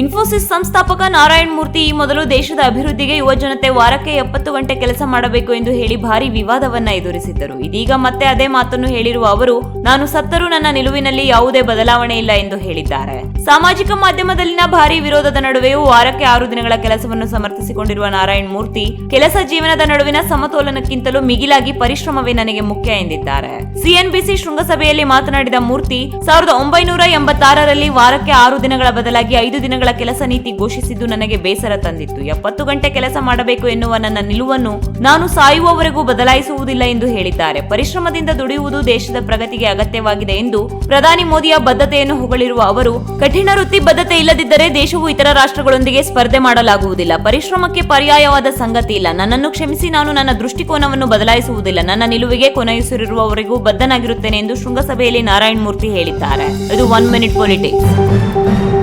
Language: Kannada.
ಇನ್ಫೋಸಿಸ್ ಸಂಸ್ಥಾಪಕ ನಾರಾಯಣ ಮೂರ್ತಿ ಈ ಮೊದಲು ದೇಶದ ಅಭಿವೃದ್ಧಿಗೆ ಯುವಜನತೆ ವಾರಕ್ಕೆ ಎಪ್ಪತ್ತು ಗಂಟೆ ಕೆಲಸ ಮಾಡಬೇಕು ಎಂದು ಹೇಳಿ ಭಾರಿ ವಿವಾದವನ್ನ ಎದುರಿಸಿದ್ದರು. ಇದೀಗ ಮತ್ತೆ ಅದೇ ಮಾತನ್ನು ಹೇಳಿರುವ ಅವರು, ನಾನು ಸತ್ತರೂ ನನ್ನ ನಿಲುವಿನಲ್ಲಿ ಯಾವುದೇ ಬದಲಾವಣೆ ಇಲ್ಲ ಎಂದು ಹೇಳಿದ್ದಾರೆ. ಸಾಮಾಜಿಕ ಮಾಧ್ಯಮದಲ್ಲಿನ ಭಾರಿ ವಿರೋಧದ ನಡುವೆಯೂ ವಾರಕ್ಕೆ ಆರು ದಿನಗಳ ಕೆಲಸವನ್ನು ಸಮರ್ಥಿಸಿಕೊಂಡಿರುವ ನಾರಾಯಣ ಮೂರ್ತಿ, ಕೆಲಸ ಜೀವನದ ನಡುವಿನ ಸಮತೋಲನಕ್ಕಿಂತಲೂ ಮಿಗಿಲಾಗಿ ಪರಿಶ್ರಮವೇ ನನಗೆ ಮುಖ್ಯ ಎಂದಿದ್ದಾರೆ. ಸಿಎನ್ಬಿಸಿ ಶೃಂಗಸಭೆಯಲ್ಲಿ ಮಾತನಾಡಿದ ಮೂರ್ತಿ, ಸಾವಿರದ ಒಂಬೈನೂರ ಎಂಬತ್ತಾರರಲ್ಲಿ ವಾರಕ್ಕೆ ಆರು ದಿನಗಳ ಬದಲಾಗಿ ಐದು ದಿನಗಳ ಕೆಲಸ ನೀತಿ ಘೋಷಿಸಿದ್ದು ನನಗೆ ಬೇಸರ ತಂದಿತ್ತು. ಎಪ್ಪತ್ತು ಗಂಟೆ ಕೆಲಸ ಮಾಡಬೇಕು ಎನ್ನುವ ನನ್ನ ನಿಲುವನ್ನು ನಾನು ಸಾಯುವವರೆಗೂ ಬದಲಾಯಿಸುವುದಿಲ್ಲ ಎಂದು ಹೇಳಿದ್ದಾರೆ. ಪರಿಶ್ರಮದಿಂದ ದುಡಿಯುವುದು ದೇಶದ ಪ್ರಗತಿಗೆ ಅಗತ್ಯವಾಗಿದೆ ಎಂದು ಪ್ರಧಾನಿ ಮೋದಿಯ ಬದ್ಧತೆಯನ್ನು ಹೊಗಳಿರುವ ಅವರು, ಕಠಿಣ ವೃತ್ತಿ ಬದ್ಧತೆ ಇಲ್ಲದಿದ್ದರೆ ದೇಶವು ಇತರ ರಾಷ್ಟ್ರಗಳೊಂದಿಗೆ ಸ್ಪರ್ಧೆ ಮಾಡಲಾಗುವುದಿಲ್ಲ. ಪರಿಶ್ರಮಕ್ಕೆ ಪರ್ಯಾಯವಾದ ಸಂಗತಿ ಇಲ್ಲ. ನನ್ನನ್ನು ಕ್ಷಮಿಸಿ ನಾನು ನನ್ನ ದೃಷ್ಟಿಕೋನವನ್ನು ಬದಲಾಯಿಸುವುದಿಲ್ಲ. ನನ್ನ ನಿಲುವಿಗೆ ಕೊನೆಯುಸಿರುವವರೆಗೂ ಬದ್ಧನಾಗಿರುತ್ತೇನೆ ಎಂದು ಶೃಂಗಸಭೆಯಲ್ಲಿ ನಾರಾಯಣ ಮೂರ್ತಿ ಹೇಳಿದ್ದಾರೆ. ಇದು ಒನ್ ಮಿನಿಟ್ ಪೊಲಿಟಿಕ್ಸ್.